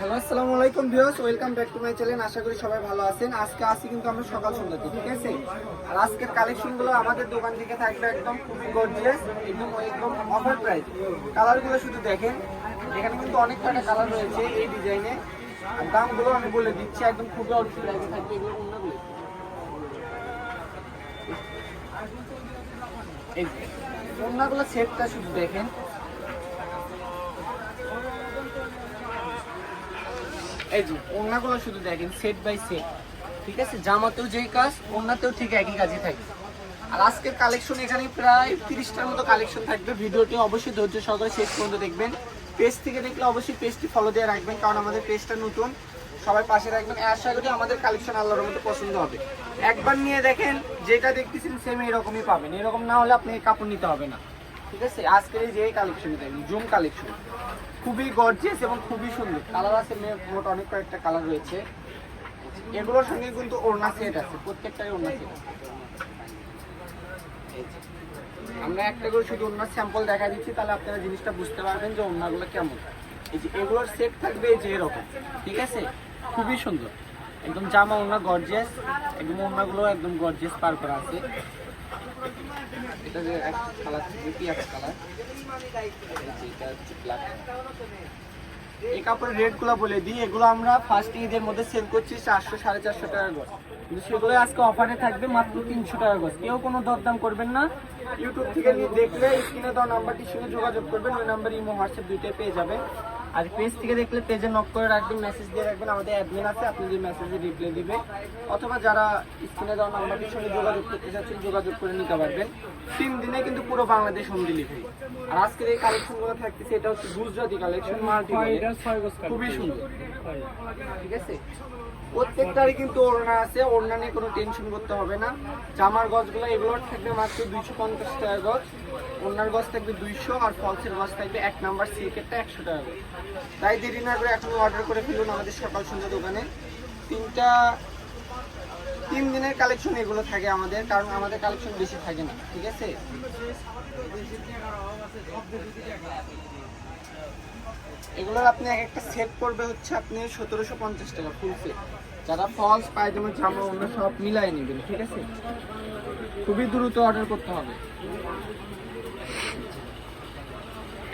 Hello, আসসালামু আলাইকুম viewers, welcome back to my channel, আশা করি সবাই ভালো আছেন। আজকে আসি কিন্তু আমরা সকাল সন্ধ্যাতে, ঠিক আছে? আর আজকের কালেকশনগুলো আমাদের দোকান থেকে থাকবে একদম খুবই গর্জিয়াস একদম একদম অফার প্রাইস কালারগুলো শুধু দেখেন, এখানে কিন্তু অনেক কয়টা কালার রয়েছে এই ডিজাইনে। আর দামগুলো আমি বলে দিচ্ছি, একদম খুবই অল্প প্রাইসে থাকবে এগুলো অন্যগুলো। ওড়নাগুলো সেটটা শুধু দেখেন। এই যে, ওড়নাগুলো শুধু দেখেন সেট বাই সেট ঠিক আছে? জামাতেও যেই কাজ, ওড়নাতেও ঠিক একই কাজই থাকবে। আর আজকের কালেকশন এখানে প্রায় তিরিশটার মতো কালেকশন থাকবে। ভিডিওটি অবশ্যই ধৈর্য সহকারে শেষ পর্যন্ত দেখবেন। পেজ থেকে দেখলে অবশ্যই পেজটি ফলো দিয়ে রাখবেন, কারণ আমাদের পেজটা নতুন। সবাই পাশে রাখবেন আশা করি আমাদের কালেকশন আল্লাহর মতো পছন্দ হবে। একবার নিয়ে দেখেন, যেটা দেখতেছেন সেম এরকমই পাবেন। এরকম না হলে আপনি কাপড় নিতে হবে না। ঠিক আছে? আজকের এই যে কালেকশন জুম কালেকশন খুবই গর্জিয়াস এবং খুবই সুন্দর। কালার আছে মোট অনেক কয়েকটা কালার রয়েছে। এগুলোর সঙ্গে কিন্তু ওড়না সেট আছে প্রত্যেকটাই ওড়না সেট আমরা একটা করে শুধু ওড়নার স্যাম্পল দেখা দিচ্ছি, তাহলে আপনারা জিনিসটা বুঝতে পারবেন যে ওড়নাগুলো কেমন। এই যে, এগুলোর সেট থাকবে এই যে এরকম, ঠিক আছে? খুবই সুন্দর। একদম জামা ওড়না গর্জিয়াস একদম ওড়নাগুলো একদম গর্জিয়াস পার করা আছে। এটা যে একটা কালার থাকবে কি একটা কালার। এই কাপড়ের রেটগুলো বলে দিই, এগুলো আমরা ফার্স্ট ঈদের মধ্যে সেল করছি চারশো, সাড়ে চারশো টাকা গজ কিন্তু সেগুলো আজকে অফারে থাকবে মাত্র তিনশো টাকা গজ কেউ কোনো দরদাম করবেন না। ইউটিউব থেকে নিয়ে দেখলে, স্ক্রিনে দেওয়া নাম্বারটির সঙ্গে যোগাযোগ করবেন। ওই নাম্বার ইমো হোয়াটসঅ্যাপ দুইটাই পেয়ে যাবেন। আর পেজ থেকে দেখলে পেজে নক করে রাখবেন মেসেজ দিয়ে রাখবেন। আমাদের অ্যাডমিন আছে আপনি যে মেসেজে রিপ্লাই দিবে। অথবা যারা স্ক্রিনে দেওয়া নাম্বারটির সঙ্গে যোগাযোগ করতে চাচ্ছেন যোগাযোগ করে নিতে পারবেন। তিন দিনে কিন্তু পুরো বাংলাদেশ হোম ডেলিভারি আর আজকের এই কালেকশনগুলো থাকতেছে এটা হচ্ছে গুজরাটি কালেকশন মাল্টি খুবই সুন্দর। ঠিক আছে? প্রত্যেকটারই কিন্তু ওড়না আছে, ওড়না নিয়ে কোনো টেনশন করতে হবে না। জামার গজগুলো এগুলোর থাকবে মাত্র দুইশো পঞ্চাশ টাকা গজ ওড়নার গজ থাকবে দুইশো আর ফলসের গজ থাকবে এক নাম্বার সিকেটটা একশো টাকা গজ তাই দেরি না করে এখন অর্ডার করে ফেলুন আমাদের সকাল সন্ধ্যা দোকানে। তিনটা, তিন দিনের কালেকশন এগুলো থাকে আমাদের, কারণ আমাদের কালেকশন বেশি থাকে না, ঠিক আছে? এগুলোর আপনি এক একটা সেট পড়বে হচ্ছে আপনি সতেরোশো পঞ্চাশ টাকা ফুল সেট যারা ফলস পায়জামা, জামা অন্য সব মিলাই নেবেন, ঠিক আছে? খুবই দ্রুত অর্ডার করতে হবে।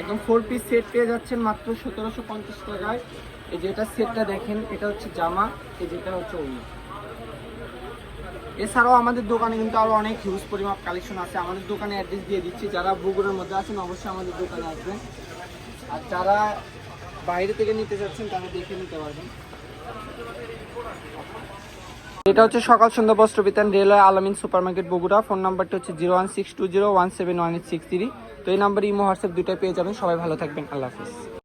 একদম ফোর পিস সেট পেয়ে যাচ্ছেন মাত্র সতেরোশো পঞ্চাশ টাকায়। এই যেটা সেটটা দেখেন, এটা হচ্ছে জামা, এই যেটা হচ্ছে অন্য এছাড়াও আমাদের দোকানে কিন্তু আরও অনেক হিউজ পরিমাপ কালেকশন আছে। আমাদের দোকানে অ্যাড্রেস দিয়ে দিচ্ছি। যারা বগুড়ার মধ্যে আছেন, অবশ্যই আমাদের দোকানে আসবেন। আর যারা বাইরে থেকে নিতে চাচ্ছেন তারা দেখে নিতে পারবেন। এটা হচ্ছে Sokal Sondhya Bostro Bitan railway Alamin super market Bogura. Phone নাম্বারটা হচ্ছে zero one six two zero one seven one eight six three. তো এই নাম্বার ইমো, হোয়াটসঅ্যাপ দুটাই পেয়ে যাবেন। সবাই ভালো থাকবেন। আল্লাহ হাফিজ।